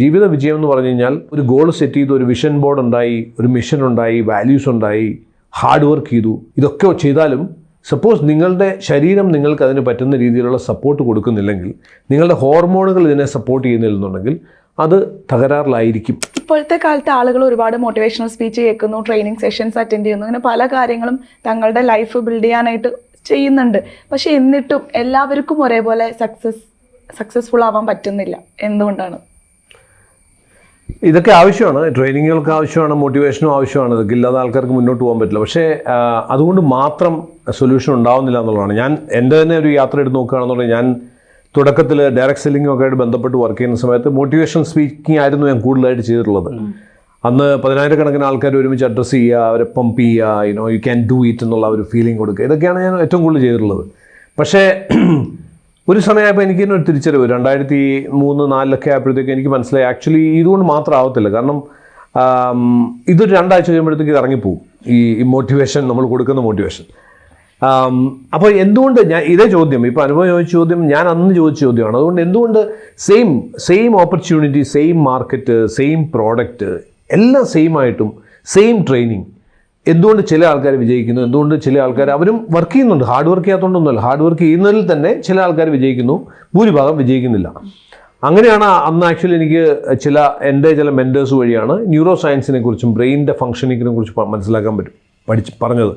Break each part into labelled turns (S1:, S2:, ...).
S1: ജീവിത വിജയം എന്ന് പറഞ്ഞു കഴിഞ്ഞാൽ ഒരു ഗോൾ സെറ്റ് ചെയ്തു ഒരു വിഷൻ ബോർഡ് ഉണ്ടായി ഒരു മിഷൻ ഉണ്ടായി വാല്യൂസ് ഉണ്ടായി ഹാർഡ് വർക്ക് ചെയ്തു. ഇതൊക്കെ ചെയ്താലും സപ്പോസ് നിങ്ങളുടെ ശരീരം നിങ്ങൾക്ക് അതിന് പറ്റുന്ന രീതിയിലുള്ള സപ്പോർട്ട് കൊടുക്കുന്നില്ലെങ്കിൽ നിങ്ങളുടെ ഹോർമോണുകൾ ഇതിനെ സപ്പോർട്ട് ചെയ്യുന്നില്ലെന്നുണ്ടെങ്കിൽ അത് തകരാറിലായിരിക്കും.
S2: ഇപ്പോഴത്തെ കാലത്ത് ആളുകൾ ഒരുപാട് മോട്ടിവേഷണൽ സ്പീച്ച് കേൾക്കുന്നു ട്രെയിനിങ് സെഷൻസ് അറ്റൻഡ് ചെയ്യുന്നു അങ്ങനെ പല കാര്യങ്ങളും തങ്ങളുടെ ലൈഫ് ബിൽഡ് ചെയ്യാനായിട്ട് ചെയ്യുന്നുണ്ട്. പക്ഷെ എന്നിട്ടും എല്ലാവർക്കും ഒരേപോലെ സക്സസ് സക്സസ്ഫുൾ ആവാൻ പറ്റുന്നില്ല. എന്തുകൊണ്ടാണ്?
S1: ഇതൊക്കെ ആവശ്യമാണ്. ട്രെയിനിങ്ങുകൾക്ക് ആവശ്യമാണ് മോട്ടിവേഷനും ആവശ്യമാണ്. ഇതൊക്കെ ഇല്ലാതെ ആൾക്കാർക്ക് മുന്നോട്ട് പോകാൻ പറ്റില്ല. പക്ഷേ അതുകൊണ്ട് മാത്രം സൊല്യൂഷൻ ഉണ്ടാവുന്നില്ല എന്നുള്ളതാണ്. ഞാൻ എന്റെ തന്നെ ഒരു യാത്ര എടുത്ത് നോക്കുകയാണെന്നുണ്ടെങ്കിൽ ഞാൻ തുടക്കത്തിൽ ഡയറക്റ്റ് സെല്ലിംഗ് ഒക്കെ ആയിട്ട് ബന്ധപ്പെട്ട് വർക്ക് ചെയ്യുന്ന സമയത്ത് മോട്ടിവേഷൻ സ്പീക്കിംഗ് ആയിരുന്നു ഞാൻ കൂടുതലായിട്ട് ചെയ്തിട്ടുള്ളത്. അന്ന് പതിനായിരക്കണക്കിന് ആൾക്കാർ ഒരുമിച്ച് അഡ്രസ്സ് ചെയ്യുക അവരെ പമ്പ് ചെയ്യുക you know you can do it എന്നുള്ള ഒരു ഫീലിംഗ് കൊടുക്കുക. ഇതൊക്കെയാണ് ഞാൻ ഏറ്റവും കൂടുതൽ ചെയ്തിട്ടുള്ളത്. പക്ഷേ ഒരു സമയമായപ്പോൾ എനിക്ക് തന്നെ ഒരു തിരിച്ചറിവ് രണ്ടായിരത്തി മൂന്ന് നാലിലൊക്കെ ആയപ്പോഴത്തേക്ക് എനിക്ക് മനസ്സിലായി. ആക്ച്വലി ഇതുകൊണ്ട് മാത്രം ആവത്തില്ല. കാരണം ഇതൊരു രണ്ടാഴ്ച കഴിയുമ്പോഴത്തേക്ക് ഇത് ഇറങ്ങിപ്പോവും. ഈ മോട്ടിവേഷൻ നമ്മൾ കൊടുക്കുന്ന മോട്ടിവേഷൻ അപ്പോൾ എന്തുകൊണ്ട് ഞാൻ ഇതേ ചോദ്യം. ഇപ്പോൾ അനുഭവം ചോദിച്ച ചോദ്യം ഞാൻ അന്ന് ചോദിച്ച ചോദ്യമാണ്. അതുകൊണ്ട് എന്തുകൊണ്ട് same same opportunity same market same product എല്ലാം സെയിം ആയിട്ടും സെയിം ട്രെയിനിങ് എന്തുകൊണ്ട് ചില ആൾക്കാർ വിജയിക്കുന്നു? എന്തുകൊണ്ട് ചില ആൾക്കാർ അവരും വർക്ക് ചെയ്യുന്നുണ്ട്. ഹാർഡ് വർക്ക് ചെയ്യാത്തതുകൊണ്ടൊന്നുമല്ല ഹാർഡ് വർക്ക് ചെയ്യുന്നതിൽ തന്നെ ചില ആൾക്കാർ വിജയിക്കുന്നു. ഭൂരിഭാഗം വിജയിക്കുന്നില്ല. അങ്ങനെയാണ് അന്ന് ആക്ച്വലി എനിക്ക് ചില എന്റെ ചില മെന്റേഴ്സ് വഴിയാണ് ന്യൂറോ സയൻസിനെ കുറിച്ചും ബ്രെയിനിന്റെ ഫംഗ്ഷനിങ്ങിനെ കുറിച്ച് മനസ്സിലാക്കാൻ പറ്റും. പഠിച്ച് പറഞ്ഞത്.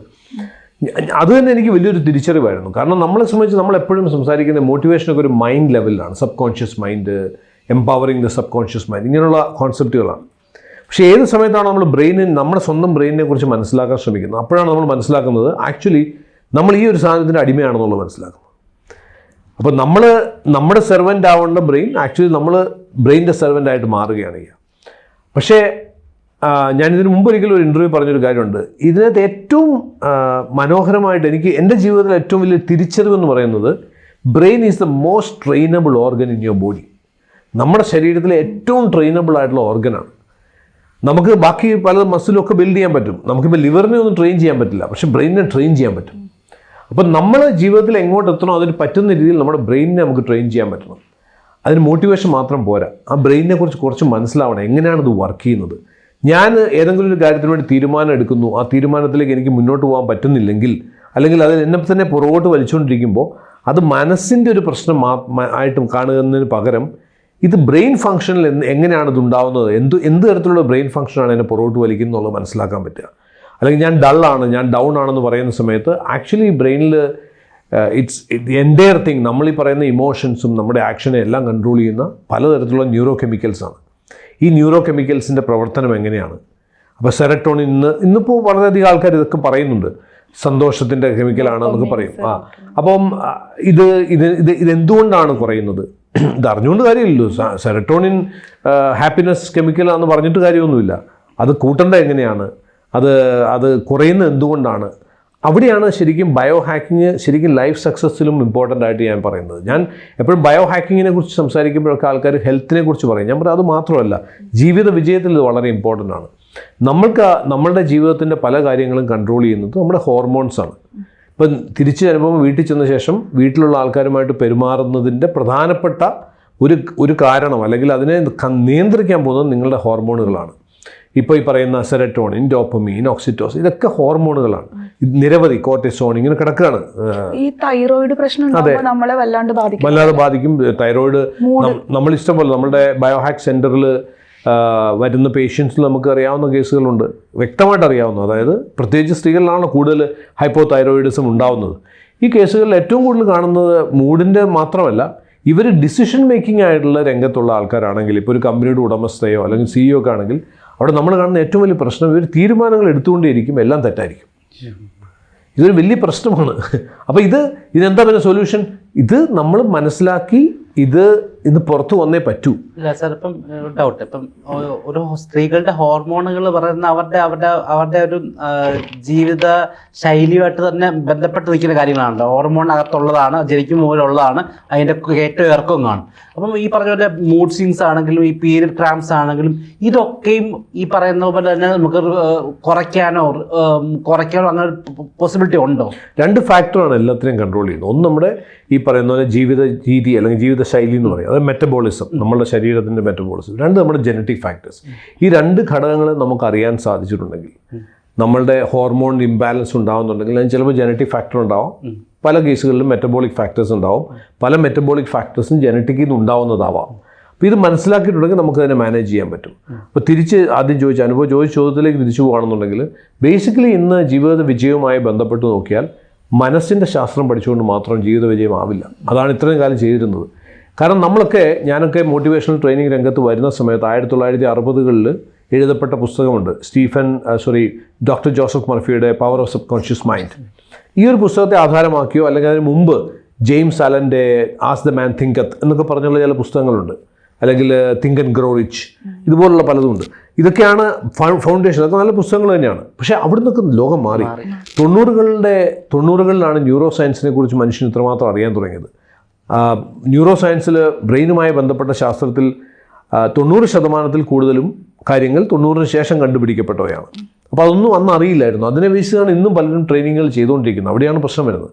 S1: അത് തന്നെ എനിക്ക് വലിയൊരു തിരിച്ചറിവായിരുന്നു. കാരണം നമ്മളെ സംബന്ധിച്ച് നമ്മൾ എപ്പോഴും സംസാരിക്കുന്ന മോട്ടിവേഷനൊക്കെ ഒരു മൈൻഡ് ലെവലിലാണ് subconscious mind empowering the subconscious mind ഇങ്ങനെയുള്ള കോൺസെപ്റ്റുകളാണ് പക്ഷേ ഏത് സമയത്താണ് നമ്മൾ ബ്രെയിനിന് നമ്മുടെ സ്വന്തം ബ്രെയിനിനെ കുറിച്ച് മനസ്സിലാക്കാൻ ശ്രമിക്കുന്നത്? അപ്പോഴാണ് നമ്മൾ മനസ്സിലാക്കുന്നത് ആക്ച്വലി നമ്മൾ ഈ ഒരു സാധനത്തിന്റെ അടിമയാണെന്നുള്ളത് മനസ്സിലാക്കുന്നത്. അപ്പോൾ നമ്മൾ നമ്മുടെ സെർവന്റ് ആവേണ്ട ബ്രെയിൻ ആക്ച്വലി നമ്മൾ ബ്രെയിനിന്റെ സെർവന്റ് ആയിട്ട് മാറുകയാണ് ചെയ്യുക. പക്ഷേ ഞാനിതിന് മുമ്പ് ഒരിക്കലും ഒരു ഇന്റർവ്യൂ പറഞ്ഞൊരു കാര്യമുണ്ട്. ഇതിനകത്ത് ഏറ്റവും മനോഹരമായിട്ട് എനിക്ക് എന്റെ ജീവിതത്തിൽ ഏറ്റവും വലിയ തിരിച്ചറിവെന്ന് പറയുന്നത് brain is the most trainable organ in your body. നമ്മുടെ ശരീരത്തിലെ ഏറ്റവും ട്രെയിനബിൾ ആയിട്ടുള്ള ഓർഗനാണ്. നമുക്ക് ബാക്കി പല മസിലും ഒക്കെ ബിൽഡ് ചെയ്യാൻ പറ്റും. നമുക്കിപ്പോൾ ലിവറിനെ ഒന്നും ട്രെയിൻ ചെയ്യാൻ പറ്റില്ല. പക്ഷെ ബ്രെയിനിനെ ട്രെയിൻ ചെയ്യാൻ പറ്റും. അപ്പം നമ്മൾ ജീവിതത്തിൽ എങ്ങോട്ട് എത്തണോ അതിന് പറ്റുന്ന രീതിയിൽ നമ്മുടെ ബ്രെയിനിനെ നമുക്ക് ട്രെയിൻ ചെയ്യാൻ പറ്റണം. അതിന് മോട്ടിവേഷൻ മാത്രം പോരാ. ആ ബ്രെയിനിനെ കുറിച്ച് കുറച്ച് മനസ്സിലാവണം. എങ്ങനെയാണ് ഇത് വർക്ക് ചെയ്യുന്നത്? ഞാൻ ഏതെങ്കിലും ഒരു കാര്യത്തിന് വേണ്ടി തീരുമാനം എടുക്കുന്നു. ആ തീരുമാനത്തിലേക്ക് എനിക്ക് മുന്നോട്ട് പോകാൻ പറ്റുന്നില്ലെങ്കിൽ അല്ലെങ്കിൽ അത് എന്നെ തന്നെ പുറകോട്ട് വലിച്ചുകൊണ്ടിരിക്കുമ്പോൾ അത് മനസ്സിന്റെ ഒരു പ്രശ്നം ആയിട്ടും കാണുന്നതിന് പകരം ഇത് ബ്രെയിൻ ഫംഗ്ഷനിൽ എങ്ങനെയാണ് ഇത് ഉണ്ടാവുന്നത്? എന്ത് എന്ത് തരത്തിലുള്ള ബ്രെയിൻ ഫംഗ്ഷനാണ് എന്നെ പുറകോട്ട് വലിക്കുന്നത് എന്നുള്ളത് മനസ്സിലാക്കാൻ പറ്റുക. അല്ലെങ്കിൽ ഞാൻ ഡള്ളാണ് ഞാൻ ഡൗൺ ആണെന്ന് പറയുന്ന സമയത്ത് ആക്ച്വലി ബ്രെയിനിൽ ഇറ്റ്സ് എന്റയർ തിങ് നമ്മൾ ഈ പറയുന്ന ഇമോഷൻസും നമ്മുടെ ആക്ഷനെ എല്ലാം കൺട്രോൾ ചെയ്യുന്ന പലതരത്തിലുള്ള ന്യൂറോ കെമിക്കൽസാണ് ഈ ന്യൂറോ കെമിക്കൽസിന്റെ പ്രവർത്തനം എങ്ങനെയാണ്? അപ്പോൾ സെറട്ടോണിൻ ഇന്ന് ഇന്നിപ്പോൾ വളരെയധികം ആൾക്കാർ ഇതൊക്കെ പറയുന്നുണ്ട്. സന്തോഷത്തിന്റെ കെമിക്കലാണ് എന്നൊക്കെ പറയും. ആ. അപ്പം ഇത് ഇത് ഇത് ഇതെന്തുകൊണ്ടാണ് കുറയുന്നത്? ഇത് അറിഞ്ഞുകൊണ്ട് കാര്യമില്ലല്ലോ. സെറട്ടോണിൻ ഹാപ്പിനെസ് കെമിക്കലാണെന്ന് പറഞ്ഞിട്ട് കാര്യമൊന്നുമില്ല. അത് കൂട്ടേണ്ട എങ്ങനെയാണ്? അത് അത് കുറയുന്നത് എന്തുകൊണ്ടാണ്? അവിടെയാണ് ശരിക്കും ബയോ ഹാക്കിങ് ശരിക്കും ലൈഫ് സക്സസ്സിലും ഇമ്പോർട്ടന്റ് ആയിട്ട് ഞാൻ പറയുന്നത്. ഞാൻ എപ്പോഴും ബയോ ഹാക്കിങ്ങിനെ കുറിച്ച് സംസാരിക്കുമ്പോഴൊക്കെ ആൾക്കാർ ഹെൽത്തിനെ കുറിച്ച് പറയും. ഞാൻ പറയും അത് മാത്രമല്ല ജീവിത വിജയത്തിൽ ഇത് വളരെ ഇമ്പോർട്ടന്റ് ആണ്. നമ്മൾക്ക് നമ്മളുടെ ജീവിതത്തിന്റെ പല കാര്യങ്ങളും കൺട്രോൾ ചെയ്യുന്നത് നമ്മുടെ ഹോർമോൺസാണ് ഇപ്പം തിരിച്ചു വരുമ്പോൾ വീട്ടിൽ ചെന്ന ശേഷം വീട്ടിലുള്ള ആൾക്കാരുമായിട്ട് പെരുമാറുന്നതിന്റെ പ്രധാനപ്പെട്ട ഒരു ഒരു കാരണം അല്ലെങ്കിൽ അതിനെ നിയന്ത്രിക്കാൻ പോകുന്നത് നിങ്ങളുടെ ഹോർമോണുകളാണ്. ഇപ്പോൾ ഈ പറയുന്ന സെറട്ടോണിൻ ഡോപ്പമീൻ ഓക്സിറ്റോസ് ഇതൊക്കെ ഹോർമോണുകളാണ്. നിരവധി കോർട്ടിസോൺ ഇങ്ങനെ കിടക്കുകയാണ്.
S2: ഈ തൈറോയിഡ് പ്രശ്നം അതെ. നമ്മളെ വല്ലാണ്ട് ബാധിക്കും.
S1: വല്ലാതെ ബാധിക്കും. തൈറോയിഡ് നമ്മൾ ഇഷ്ടം പോലെ നമ്മുടെ ബയോഹാക് സെന്ററിൽ വരുന്ന പേഷ്യൻസിൽ നമുക്ക് അറിയാവുന്ന കേസുകളുണ്ട്. വ്യക്തമായിട്ട് അറിയാവുന്ന അതായത് പ്രത്യേകിച്ച് സ്ത്രീകളിലാണ് കൂടുതൽ ഹൈപ്പോ തൈറോയിഡിസം ഉണ്ടാവുന്നത്. ഈ കേസുകളിൽ ഏറ്റവും കൂടുതൽ കാണുന്നത് മൂഡിന്റെ മാത്രമല്ല ഇവർ ഡിസിഷൻ മേക്കിംഗ് ആയിട്ടുള്ള രംഗത്തുള്ള ആൾക്കാരാണെങ്കിൽ ഇപ്പോൾ ഒരു കമ്പനിയുടെ ഉടമസ്ഥയോ അല്ലെങ്കിൽ സിഇഒ ഒക്കെ ആണെങ്കിൽ അവിടെ നമ്മൾ കാണുന്ന ഏറ്റവും വലിയ പ്രശ്നം ഇവർ തീരുമാനങ്ങൾ എടുത്തുകൊണ്ടേയിരിക്കും എല്ലാം തെറ്റായിരിക്കും. ഇതൊരു വലിയ പ്രശ്നമാണ്. അപ്പോൾ ഇത് ഇതെന്താ പിന്നെ സൊല്യൂഷൻ ഇത് നമ്മൾ മനസ്സിലാക്കി ഇത് ഇത് പുറത്തു വന്നേ പറ്റൂ.
S3: ഇല്ല സാർ ഇപ്പം ഡൗട്ട് ഇപ്പം ഒരു സ്ത്രീകളുടെ ഹോർമോണുകൾ പറയുന്ന അവരുടെ അവരുടെ അവരുടെ ഒരു ജീവിത ശൈലിയുമായിട്ട് തന്നെ ബന്ധപ്പെട്ട് നിൽക്കുന്ന കാര്യങ്ങളാണല്ലോ. ഹോർമോൺ അകത്തുള്ളതാണ് ജനിക്കും മൂലമുള്ളതാണ് അതിന്റെ ഏറ്റവും ഇറക്കവും കാണും. അപ്പം ഈ പറഞ്ഞ പോലെ മൂഡ് സ്വിങ്സ് ആണെങ്കിലും ഈ പീരിയഡ് ക്രാംസ് ആണെങ്കിലും ഇതൊക്കെയും ഈ പറയുന്ന പോലെ തന്നെ നമുക്ക് കുറയ്ക്കാനോ കുറയ്ക്കാനോ അങ്ങനെ പോസിബിലിറ്റി ഉണ്ടോ?
S1: രണ്ട് ഫാക്ടറാണ് എല്ലാത്തിനെയും കൺട്രോൾ ചെയ്യുന്നത്. ഒന്ന് നമ്മുടെ ഈ പറയുന്ന പോലെ ജീവിത രീതി അല്ലെങ്കിൽ ജീവിത ശൈലി എന്ന് പറയും. അത് മെറ്റബോളിസം നമ്മുടെ ശരീരത്തിന്റെ മെറ്റബോളിസം രണ്ട് നമ്മുടെ ജനറ്റിക് ഫാക്ടേഴ്സ് ഈ രണ്ട് ഘടകങ്ങൾ നമുക്ക് അറിയാൻ സാധിച്ചിട്ടുണ്ടെങ്കിൽ നമ്മളുടെ ഹോർമോൺ ഇംബാലൻസ് ഉണ്ടാവുന്നുണ്ടെങ്കിൽ അതിന് ചിലപ്പോൾ ജനറ്റിക് ഫാക്ടർ ഉണ്ടാവും. പല കേസുകളിലും മെറ്റബോളിക് ഫാക്ടേഴ്സ് ഉണ്ടാവും. പല മെറ്റബോളിക് ഫാക്ടേഴ്സും ജനറ്റിക്കിൽ നിന്ന് ഉണ്ടാവുന്നതാവാം. അപ്പോൾ ഇത് മനസ്സിലാക്കിയിട്ടുണ്ടെങ്കിൽ നമുക്ക് അതിനെ മാനേജ് ചെയ്യാൻ പറ്റും. അപ്പോൾ തിരിച്ച് ആദ്യം ചോദിച്ച അനുഭവം ചോദിച്ച ചോദ്യത്തിലേക്ക് തിരിച്ചു പോകുകയാണെന്നുണ്ടെങ്കിൽ ബേസിക്കലി ഇന്ന് ജീവിത വിജയവുമായി ബന്ധപ്പെട്ട് നോക്കിയാൽ മനസ്സിന്റെ ശാസ്ത്രം പഠിച്ചുകൊണ്ട് മാത്രം ജീവിത വിജയം ആവില്ല. അതാണ് ഇത്രയും കാലം ചെയ്തിരുന്നത്. കാരണം നമ്മളൊക്കെ ഞാനൊക്കെ മോട്ടിവേഷണൽ ട്രെയിനിങ് രംഗത്ത് വരുന്ന സമയത്ത് ആയിരത്തി തൊള്ളായിരത്തി അറുപതുകളിൽ എഴുതപ്പെട്ട പുസ്തകമുണ്ട്. Stephen sorry doctor Joseph മർഫിയുടെ power of sub conscious mind ഈ ഒരു പുസ്തകത്തെ ആധാരമാക്കിയോ അല്ലെങ്കിൽ അതിന് മുമ്പ് ജെയിംസ് അലന്റെ ആസ് ദ മാൻ തിങ്കത്ത് എന്നൊക്കെ പറഞ്ഞുള്ള ചില പുസ്തകങ്ങളുണ്ട്. അല്ലെങ്കിൽ തിങ്ക് ആൻഡ് ഗ്രോ റിച്ച് ഇതുപോലുള്ള പലതുമുണ്ട് ഇതൊക്കെയാണ് ഫൗണ്ടേഷൻ അതൊക്കെ നല്ല പുസ്തകങ്ങൾ തന്നെയാണ്. പക്ഷേ അവിടെ നിന്നൊക്കെ ലോകം മാറി. തൊണ്ണൂറുകളുടെ തൊണ്ണൂറുകളിലാണ് ന്യൂറോ സയൻസിനെ കുറിച്ച് മനുഷ്യൻ ഇത്രമാത്രം അറിയാൻ തുടങ്ങിയത്. ന്യൂറോ സയൻസിൽ ബ്രെയിനുമായി ബന്ധപ്പെട്ട ശാസ്ത്രത്തിൽ തൊണ്ണൂറ് ശതമാനത്തിൽ കൂടുതലും കാര്യങ്ങൾ തൊണ്ണൂറിന് ശേഷം കണ്ടുപിടിക്കപ്പെട്ടവയാണ്. അപ്പോൾ അതൊന്നും അന്ന് അറിയില്ലായിരുന്നു. അതിനെ വെച്ചാണ് ഇന്നും പലരും ട്രെയിനിങ്ങുകൾ ചെയ്തുകൊണ്ടിരിക്കുന്നത്. അവിടെയാണ് പ്രശ്നം വരുന്നത്.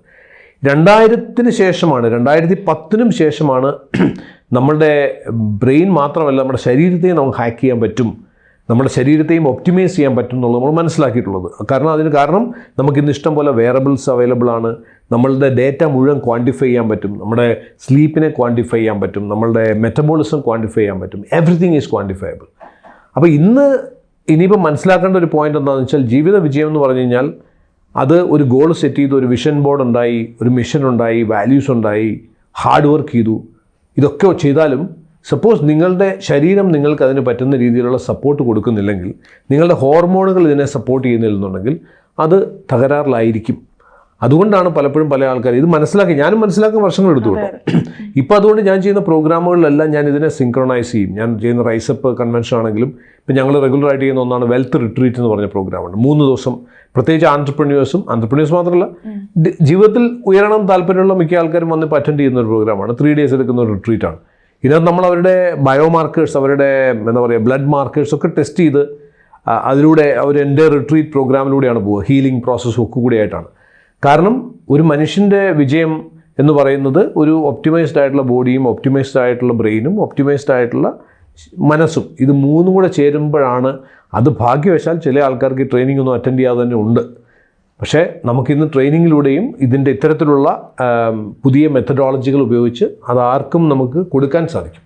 S1: രണ്ടായിരത്തിന് ശേഷമാണ് രണ്ടായിരത്തി പത്തിനും ശേഷമാണ് നമ്മളുടെ ബ്രെയിൻ മാത്രമല്ല നമ്മുടെ ശരീരത്തെ നമുക്ക് ഹാക്ക് ചെയ്യാൻ പറ്റും. നമ്മുടെ ശരീരത്തെയും ഒപ്റ്റിമൈസ് ചെയ്യാൻ പറ്റും എന്നുള്ളത് നമ്മൾ മനസ്സിലാക്കിയിട്ടുള്ളത്. കാരണം അതിന് കാരണം നമുക്കിന്ന് ഇഷ്ടം പോലെ വേറബിൾസ് അവൈലബിൾ ആണ്. നമ്മളുടെ ഡേറ്റ മുഴുവൻ ക്വാണ്ടിഫൈ ചെയ്യാൻ പറ്റും. നമ്മുടെ സ്ലീപ്പിനെ ക്വാണ്ടിഫൈ ചെയ്യാൻ പറ്റും. നമ്മളുടെ മെറ്റബോളിസം ക്വാണ്ടിഫൈ ചെയ്യാൻ പറ്റും. എവറിത്തിങ് ഈസ് ക്വാണ്ടിഫയബിൾ അപ്പോൾ ഇന്ന് ഇനിയിപ്പോൾ മനസ്സിലാക്കേണ്ട ഒരു പോയിന്റ് എന്താണെന്ന് വെച്ചാൽ ജീവിത വിജയം എന്ന് പറഞ്ഞു കഴിഞ്ഞാൽ അത് ഒരു ഗോൾ സെറ്റ് ചെയ്തു ഒരു വിഷൻ ബോർഡ് ഉണ്ടായി ഒരു മിഷൻ ഉണ്ടായി വാല്യൂസ് ഉണ്ടായി ഹാർഡ് വർക്ക് ചെയ്തു. ഇതൊക്കെ ചെയ്താലും സപ്പോസ് നിങ്ങളുടെ ശരീരം നിങ്ങൾക്ക് അതിന് പറ്റുന്ന രീതിയിലുള്ള സപ്പോർട്ട് കൊടുക്കുന്നില്ലെങ്കിൽ നിങ്ങളുടെ ഹോർമോണുകൾ ഇതിനെ സപ്പോർട്ട് ചെയ്യുന്നില്ലെന്നുണ്ടെങ്കിൽ അത് തകരാറിലായിരിക്കും. അതുകൊണ്ടാണ് പലപ്പോഴും പല ആൾക്കാർ ഇത് മനസ്സിലാക്കി ഞാനും മനസ്സിലാക്കാൻ വർഷങ്ങൾ എടുത്തു കേട്ടോ. ഇപ്പോൾ അതുകൊണ്ട് ഞാൻ ചെയ്യുന്ന പ്രോഗ്രാമുകളിലെല്ലാം ഞാൻ ഇതിനെ സിങ്ക്രണൈസ് ചെയ്യും. ഞാൻ ചെയ്യുന്ന റൈസപ്പ് കൺവെൻഷൻ ആണെങ്കിലും ഇപ്പം ഞങ്ങൾ റെഗുലറായിട്ട് ചെയ്യുന്ന ഒന്നാണ് വെൽത്ത് റിട്രീറ്റ് എന്ന് പറഞ്ഞ പ്രോഗ്രാമുണ്ട് മൂന്ന് ദിവസം പ്രത്യേകിച്ച് ആന്റർപ്രണിയേഴ്സും ആന്റർപ്രണിയേഴ്സ് മാത്രമല്ല ജീവിതത്തിൽ ഉയരണം താല്പര്യമുള്ള മിക്ക ആൾക്കാരും വന്ന് ഇപ്പോൾ അറ്റൻഡ് ചെയ്യുന്ന ഒരു പ്രോഗ്രാമാണ് ത്രീ ഡേയ്സ് എടുക്കുന്ന ഒരു റിട്രീറ്റാണ് ഇതിനകത്ത് നമ്മൾ അവരുടെ ബയോ മാർക്കേഴ്സ് അവരുടെ എന്താ പറയുക ബ്ലഡ് മാർക്കേഴ്സ് ഒക്കെ ടെസ്റ്റ് ചെയ്ത് അതിലൂടെ അവർ എന്റെ റിട്രീറ്റ് പ്രോഗ്രാമിലൂടെയാണ് പോവുക. ഹീലിംഗ് പ്രോസസ്സും ഒക്കെ കൂടിയായിട്ടാണ്. കാരണം ഒരു മനുഷ്യന്റെ വിജയം എന്ന് പറയുന്നത് ഒരു ഒപ്റ്റിമൈസ്ഡ് ആയിട്ടുള്ള ബോഡിയും ഒപ്റ്റിമൈസ്ഡ് ആയിട്ടുള്ള ബ്രെയിനും ഒപ്റ്റിമൈസ്ഡ് ആയിട്ടുള്ള മനസ്സും. ഇത് മൂന്നും കൂടെ ചേരുമ്പോഴാണ് അത് ഭാഗ്യവശാൽ ചില ആൾക്കാർക്ക് ട്രെയിനിങ് ഒന്നും അറ്റൻഡ് ചെയ്യാതെ തന്നെ ഉണ്ട്. പക്ഷേ നമുക്കിന്ന് ട്രെയിനിങ്ങിലൂടെയും ഇതിന്റെ ഇത്തരത്തിലുള്ള പുതിയ മെത്തഡോളജികൾ ഉപയോഗിച്ച് അത് ആർക്കും നമുക്ക് കൊടുക്കാൻ സാധിക്കും.